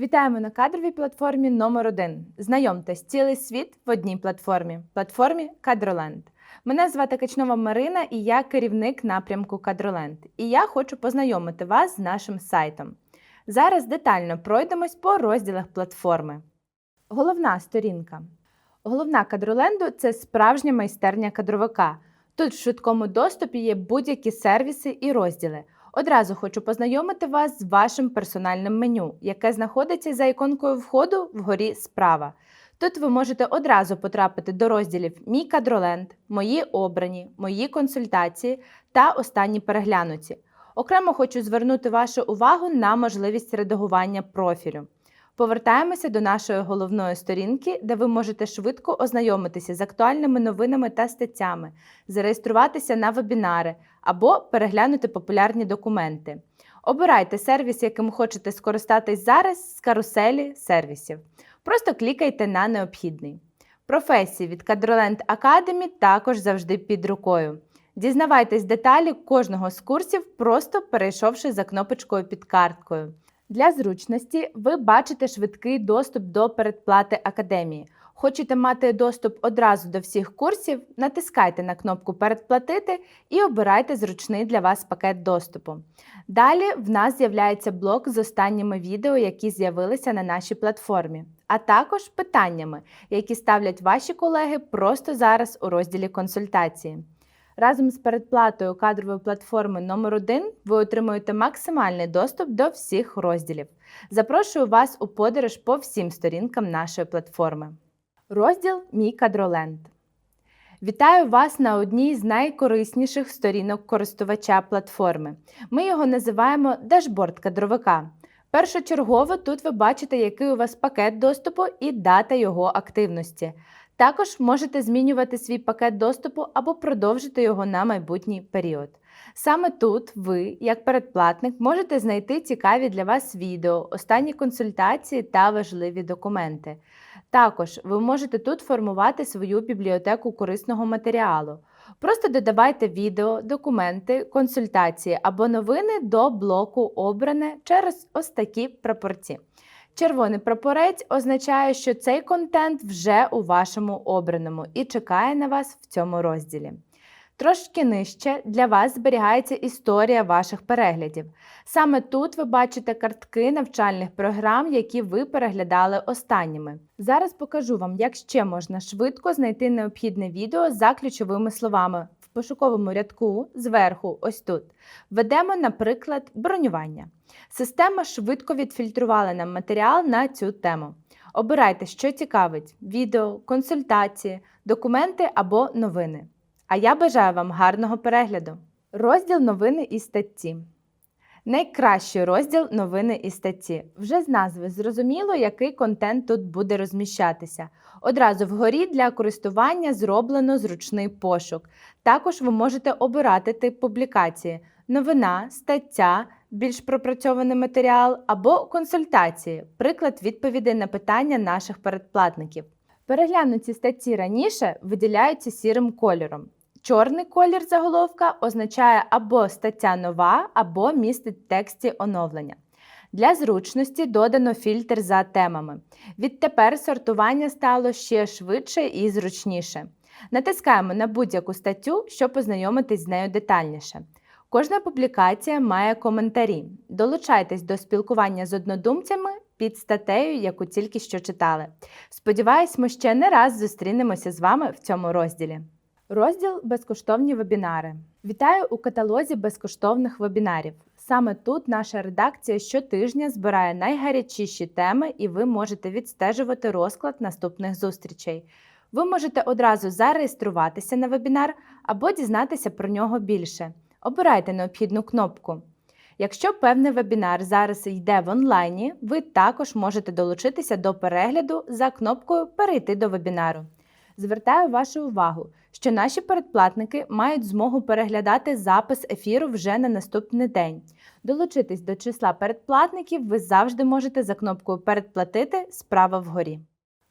Вітаємо на кадровій платформі номер 1 Знайомтесь, цілий світ в одній платформі платформі Кадроленд. Мене звати Качнова Марина і я керівник напрямку Кадроленд. І я хочу познайомити вас з нашим сайтом. Зараз детально пройдемось по розділах платформи. Головна сторінка. Головна кадроленду це справжня майстерня кадровика. Тут в швидкому доступі є будь-які сервіси і розділи. Одразу хочу познайомити вас з вашим персональним меню, яке знаходиться за іконкою входу вгорі справа. Тут ви можете одразу потрапити до розділів Мій кадроленд, Мої обрані, Мої консультації та Останні переглянуті. Окремо хочу звернути вашу увагу на можливість редагування профілю. Повертаємося до нашої головної сторінки, де ви можете швидко ознайомитися з актуальними новинами та статтями, зареєструватися на вебінари або переглянути популярні документи. Обирайте сервіс, яким хочете скористатись зараз з каруселі сервісів. Просто клікайте на необхідний. Професії від Кадроленд Academy також завжди під рукою. Дізнавайтесь деталі кожного з курсів, просто перейшовши за кнопочкою під карткою. Для зручності ви бачите швидкий доступ до передплати академії. Хочете мати доступ одразу до всіх курсів, натискайте на кнопку Передплатити і обирайте зручний для вас пакет доступу. Далі в нас з'являється блок з останніми відео, які з'явилися на нашій платформі, а також питаннями, які ставлять ваші колеги просто зараз у розділі консультації. Разом з передплатою кадрової платформи номер 1 ви отримуєте максимальний доступ до всіх розділів. Запрошую вас у подорож по всім сторінкам нашої платформи. Розділ Мій кадроленд. Вітаю вас на одній з найкорисніших сторінок користувача платформи. Ми його називаємо дашборд кадровика. Першочергово тут ви бачите, який у вас пакет доступу і дата його активності. Також можете змінювати свій пакет доступу або продовжити його на майбутній період. Саме тут ви, як передплатник, можете знайти цікаві для вас відео, останні консультації та важливі документи. Також ви можете тут формувати свою бібліотеку корисного матеріалу. Просто додавайте відео, документи, консультації або новини до блоку Обране через ось такі прапорці. Червоний прапорець означає, що цей контент вже у вашому обраному і чекає на вас в цьому розділі. Трошки нижче для вас зберігається історія ваших переглядів. Саме тут ви бачите картки навчальних програм, які ви переглядали останніми. Зараз покажу вам, як ще можна швидко знайти необхідне відео за ключовими словами в пошуковому рядку зверху, ось тут. Введемо, наприклад, бронювання. Система швидко відфільтрувала нам матеріал на цю тему. Обирайте, що цікавить: відео, консультації, документи або новини. А я бажаю вам гарного перегляду. Розділ новини і статті. Найкращий розділ новини і статті. Вже з назви зрозуміло, який контент тут буде розміщатися. Одразу вгорі для користування зроблено зручний пошук. Також ви можете обирати тип публікації: новина, стаття, більш пропрацьований матеріал або консультації, приклад відповідей на питання наших передплатників. Переглянуті статті раніше виділяються сірим кольором. Чорний колір заголовка означає або стаття нова, або містить тексті оновлення. Для зручності додано фільтр за темами. Відтепер сортування стало ще швидше і зручніше. Натискаємо на будь-яку статтю, щоб познайомитись з нею детальніше. Кожна публікація має коментарі. Долучайтесь до спілкування з однодумцями під статтею, яку тільки що читали. Сподіваюсь, ми ще не раз зустрінемося з вами в цьому розділі. Розділ Безкоштовні вебінари. Вітаю у каталозі безкоштовних вебінарів. Саме тут наша редакція щотижня збирає найгарячіші теми, і ви можете відстежувати розклад наступних зустрічей. Ви можете одразу зареєструватися на вебінар або дізнатися про нього більше. Обирайте необхідну кнопку. Якщо певний вебінар зараз йде в онлайні, ви також можете долучитися до перегляду за кнопкою Перейти до вебінару. Звертаю вашу увагу, що наші передплатники мають змогу переглядати запис ефіру вже на наступний день. Долучитись до числа передплатників ви завжди можете за кнопкою Передплатити справа вгорі.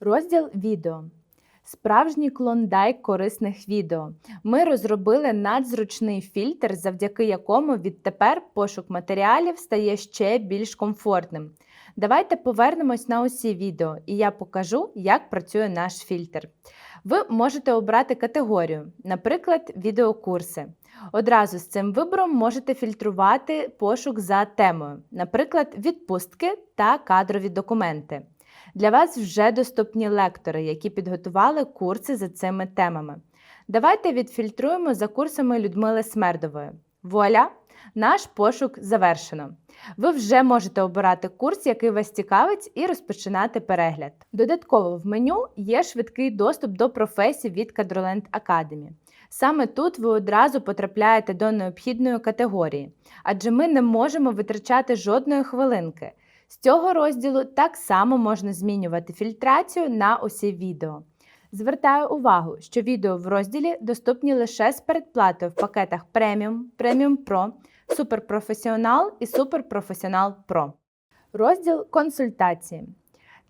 Розділ відео. Справжній клондайк корисних відео. Ми розробили надзручний фільтр, завдяки якому відтепер пошук матеріалів стає ще більш комфортним. Давайте повернемось на усі відео, і я покажу, як працює наш фільтр. Ви можете обрати категорію, наприклад, відеокурси. Одразу з цим вибором можете фільтрувати пошук за темою, наприклад, відпустки та кадрові документи. Для вас вже доступні лектори, які підготували курси за цими темами. Давайте відфільтруємо за курсами Людмили Смердової. Вуаля! Наш пошук завершено. Ви вже можете обирати курс, який вас цікавить, і розпочинати перегляд. Додатково в меню є швидкий доступ до професій від Кадроленд Academy. Саме тут ви одразу потрапляєте до необхідної категорії, адже ми не можемо витрачати жодної хвилинки. З цього розділу так само можна змінювати фільтрацію на усі відео. Звертаю увагу, що відео в розділі доступні лише з передплатою в пакетах Преміум, Преміум Pro, Суперпрофесіонал і Суперпрофесіонал Pro. Розділ консультації.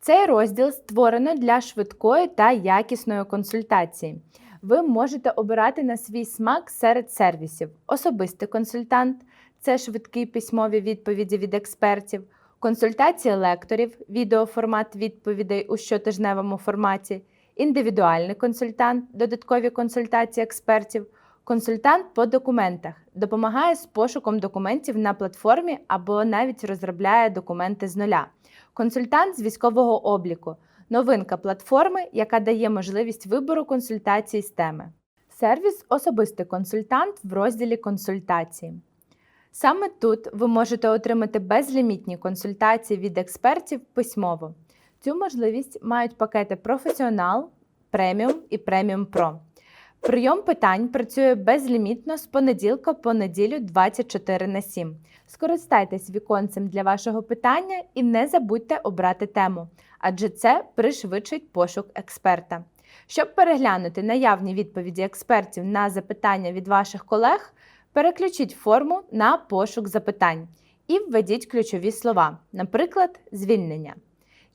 Цей розділ створено для швидкої та якісної консультації. Ви можете обирати на свій смак серед сервісів: особистий консультант це швидкі письмові відповіді від експертів, консультації лекторів, відеоформат відповідей у щотижневому форматі, індивідуальний консультант, додаткові консультації експертів, консультант по документах допомагає з пошуком документів на платформі або навіть розробляє документи з нуля. Консультант з військового обліку новинка платформи, яка дає можливість вибору консультацій з теми. Сервіс Особистий консультант в розділі консультації. Саме тут ви можете отримати безлімітні консультації від експертів письмово. Цю можливість мають пакети Професіонал, Преміум і Преміум Pro. Прийом питань працює безлімітно з понеділка по неділю 24 на 7. Скористайтесь віконцем для вашого питання і не забудьте обрати тему, адже це пришвидшить пошук експерта. Щоб переглянути наявні відповіді експертів на запитання від ваших колег, переключіть форму на пошук запитань і введіть ключові слова, наприклад, звільнення.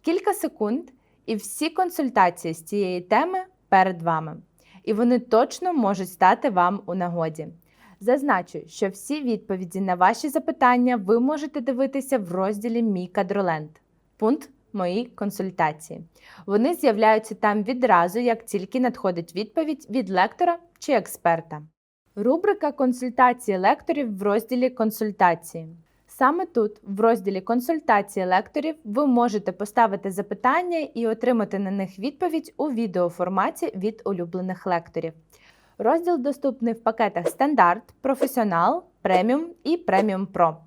Кілька секунд, і всі консультації з цієї теми перед вами. І вони точно можуть стати вам у нагоді. Зазначу, що всі відповіді на ваші запитання ви можете дивитися в розділі Мій кадроленд. Пункт Мої консультації. Вони з'являються там відразу, як тільки надходить відповідь від лектора чи експерта. Рубрика консультації лекторів в розділі Консультації. Саме тут, в розділі консультації лекторів, ви можете поставити запитання і отримати на них відповідь у відеоформаті від улюблених лекторів. Розділ доступний в пакетах Стандарт, Професіонал, Преміум і Преміум Про.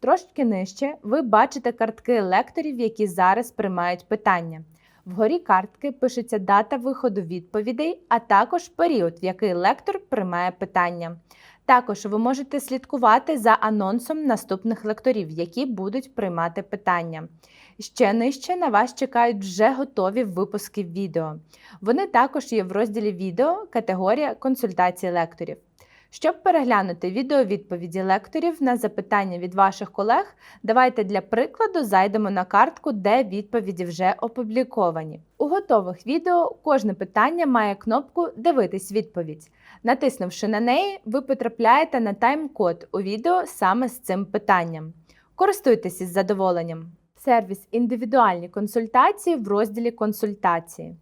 Трошки нижче ви бачите картки лекторів, які зараз приймають питання. Вгорі картки пишеться дата виходу відповідей, а також період, в який лектор приймає питання. Також ви можете слідкувати за анонсом наступних лекторів, які будуть приймати питання. Ще нижче на вас чекають вже готові випуски відео. Вони також є в розділі відео категорія консультації лекторів. Щоб переглянути відеовідповіді лекторів на запитання від ваших колег, давайте для прикладу зайдемо на картку, де відповіді вже опубліковані. У готових відео кожне питання має кнопку Дивитись відповідь. Натиснувши на неї, ви потрапляєте на тайм-код у відео саме з цим питанням. Користуйтесь із задоволенням. Сервіс індивідуальні консультації в розділі Консультації.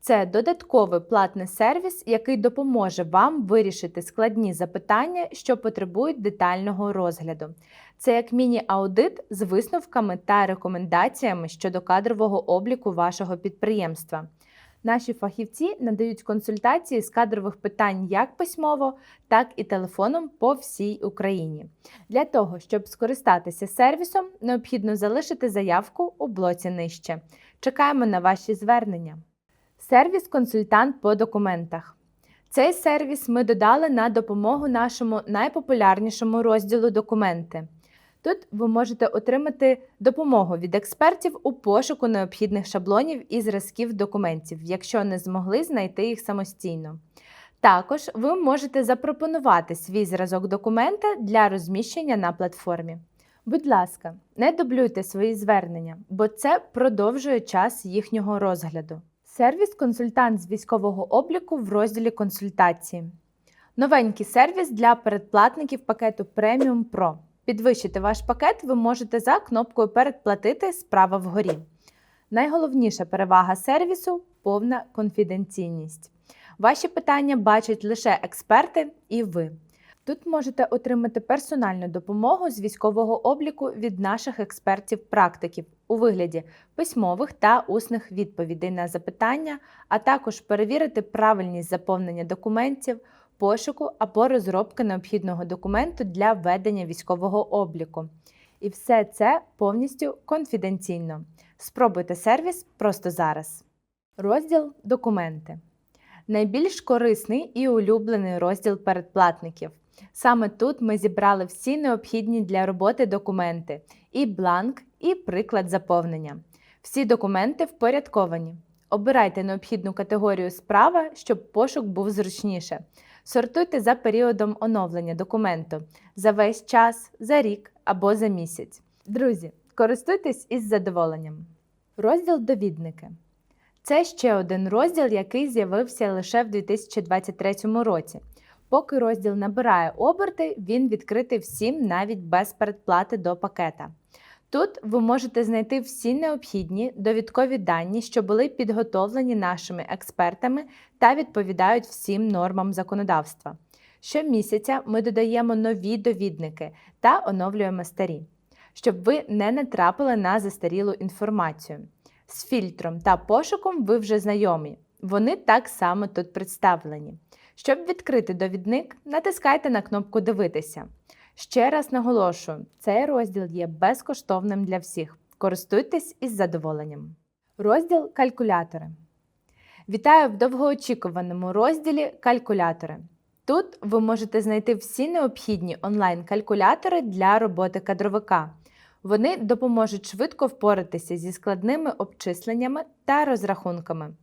Це додатковий платний сервіс, який допоможе вам вирішити складні запитання, що потребують детального розгляду. Це як міні-аудит з висновками та рекомендаціями щодо кадрового обліку вашого підприємства. Наші фахівці надають консультації з кадрових питань як письмово, так і телефоном по всій Україні. Для того, щоб скористатися сервісом, необхідно залишити заявку у блоці нижче. Чекаємо на ваші звернення. Сервіс консультант по документах. Цей сервіс ми додали на допомогу нашому найпопулярнішому розділу документи. Тут ви можете отримати допомогу від експертів у пошуку необхідних шаблонів і зразків документів, якщо не змогли знайти їх самостійно. Також ви можете запропонувати свій зразок документа для розміщення на платформі. Будь ласка, не дублюйте свої звернення, бо це продовжує час їхнього розгляду. Сервіс консультант з військового обліку в розділі консультації. Новенький сервіс для передплатників пакету Premium Pro. Підвищити ваш пакет ви можете за кнопкою Передплатити справа вгорі. Найголовніша перевага сервісу повна конфіденційність. Ваші питання бачать лише експерти і ви. Тут можете отримати персональну допомогу з військового обліку від наших експертів-практиків у вигляді письмових та усних відповідей на запитання, а також перевірити правильність заповнення документів, пошуку або розробки необхідного документу для ведення військового обліку. І все це повністю конфіденційно. Спробуйте сервіс просто зараз. Розділ Документи. Найбільш корисний і улюблений розділ передплатників. Саме тут ми зібрали всі необхідні для роботи документи, і бланк, і приклад заповнення. Всі документи впорядковані. Обирайте необхідну категорію справа, щоб пошук був зручніше. Сортуйте за періодом оновлення документу за весь час, за рік або за місяць. Друзі, користуйтесь із задоволенням. Розділ Довідники. Це ще один розділ, який з'явився лише в 2023 році. Поки розділ набирає оберти, він відкритий всім навіть без передплати до пакета. Тут ви можете знайти всі необхідні довідкові дані, що були підготовлені нашими експертами та відповідають всім нормам законодавства. Щомісяця ми додаємо нові довідники та оновлюємо старі, щоб ви не натрапили на застарілу інформацію. З фільтром та пошуком ви вже знайомі. Вони так само тут представлені. Щоб відкрити довідник, натискайте на кнопку Дивитися. Ще раз наголошую, цей розділ є безкоштовним для всіх. Користуйтесь із задоволенням. Розділ Калькулятори. Вітаю в довгоочікуваному розділі Калькулятори. Тут ви можете знайти всі необхідні онлайн-калькулятори для роботи кадровика. Вони допоможуть швидко впоратися зі складними обчисленнями та розрахунками.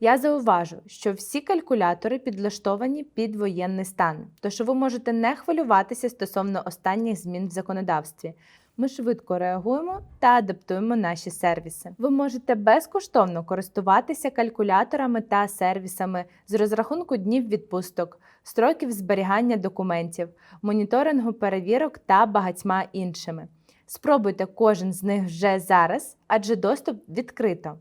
Я зауважу, що всі калькулятори підлаштовані під воєнний стан, тож ви можете не хвилюватися стосовно останніх змін в законодавстві. Ми швидко реагуємо та адаптуємо наші сервіси. Ви можете безкоштовно користуватися калькуляторами та сервісами з розрахунку днів відпусток, строків зберігання документів, моніторингу перевірок та багатьма іншими. Спробуйте кожен з них вже зараз, адже доступ відкрито.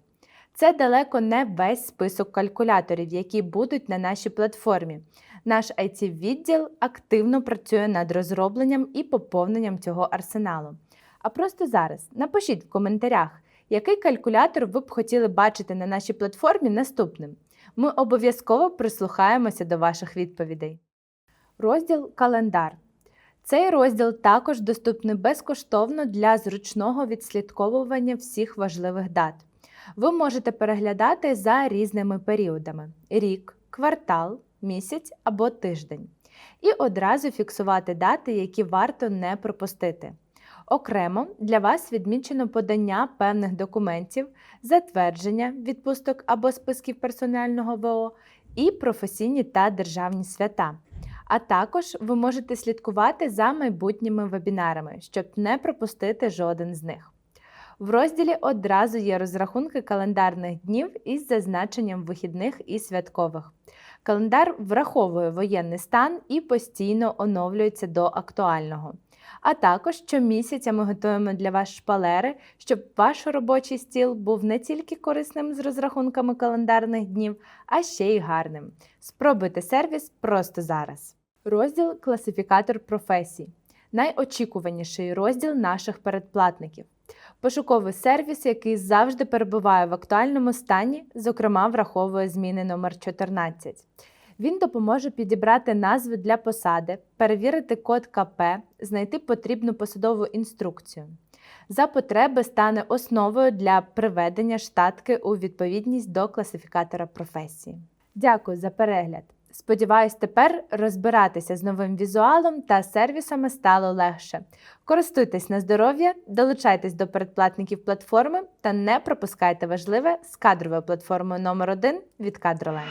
Це далеко не весь список калькуляторів, які будуть на нашій платформі. Наш it відділ активно працює над розробленням і поповненням цього арсеналу. А просто зараз напишіть в коментарях, який калькулятор ви б хотіли бачити на нашій платформі наступним. Ми обов'язково прислухаємося до ваших відповідей. Розділ Календар. Цей розділ також доступний безкоштовно для зручного відслідковування всіх важливих дат. Ви можете переглядати за різними періодами: рік, квартал, місяць або тиждень. І одразу фіксувати дати, які варто не пропустити. Окремо для вас відмічено подання певних документів, затвердження відпусток або списків персонального ВО і професійні та державні свята. А також ви можете слідкувати за майбутніми вебінарами, щоб не пропустити жоден з них. В розділі одразу є розрахунки календарних днів із зазначенням вихідних і святкових. Календар враховує воєнний стан і постійно оновлюється до актуального. А також щомісяця ми готуємо для вас шпалери, щоб ваш робочий стіл був не тільки корисним з розрахунками календарних днів, а ще й гарним. Спробуйте сервіс просто зараз. Розділ Класифікатор професій найочікуваніший розділ наших передплатників. Пошуковий сервіс, який завжди перебуває в актуальному стані, зокрема, враховує зміни номер 14. Він допоможе підібрати назви для посади, перевірити код КП, знайти потрібну посадову інструкцію. За потреби стане основою для приведення штатки у відповідність до класифікатора професії. Дякую за перегляд! Сподіваюсь, тепер розбиратися з новим візуалом та сервісами стало легше. Користуйтесь на здоров'я, долучайтесь до передплатників платформи та не пропускайте важливе з кадровою платформою номер 1 від Кадроленд.